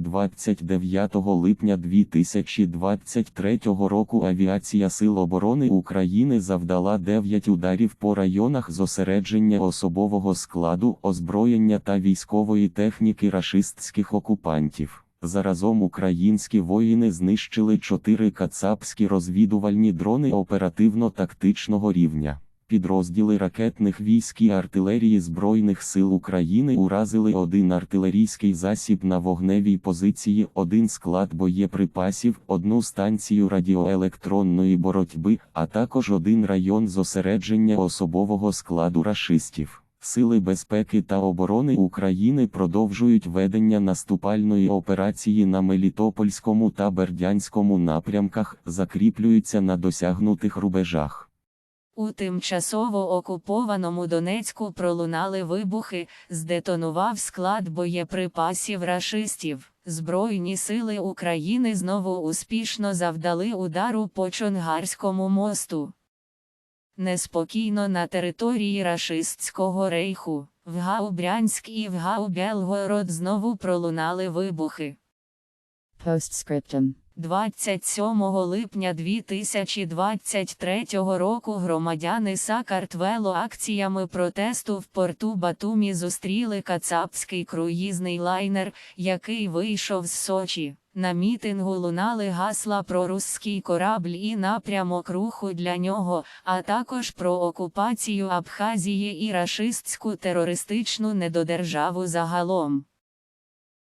29 липня 2023 року Авіація Сил оборони України завдала 9 ударів по районах зосередження особового складу, озброєння та військової техніки рашистських окупантів. Заразом українські воїни знищили 4 кацапські розвідувальні дрони оперативно-тактичного рівня. Підрозділи ракетних військ і артилерії Збройних сил України уразили один артилерійський засіб на вогневій позиції, один склад боєприпасів, одну станцію радіоелектронної боротьби, а також один район зосередження особового складу рашистів. Сили безпеки та оборони України продовжують ведення наступальної операції на Мелітопольському та Бердянському напрямках, закріплюються на досягнутих рубежах. У тимчасово окупованому Донецьку пролунали вибухи, здетонував склад боєприпасів рашистів. Збройні сили України знову успішно завдали удару по Чонгарському мосту. Неспокійно на території рашистського рейху. В Гаубрянськ і в Гаубелгород знову пролунали вибухи. Postscriptum. 27 липня 2023 року громадяни Сакартвело акціями протесту в порту Батумі зустріли кацапський круїзний лайнер, який вийшов з Сочі. На мітингу лунали гасла про русський корабль і напрямок руху для нього, а також про окупацію Абхазії і рашистську терористичну недодержаву загалом.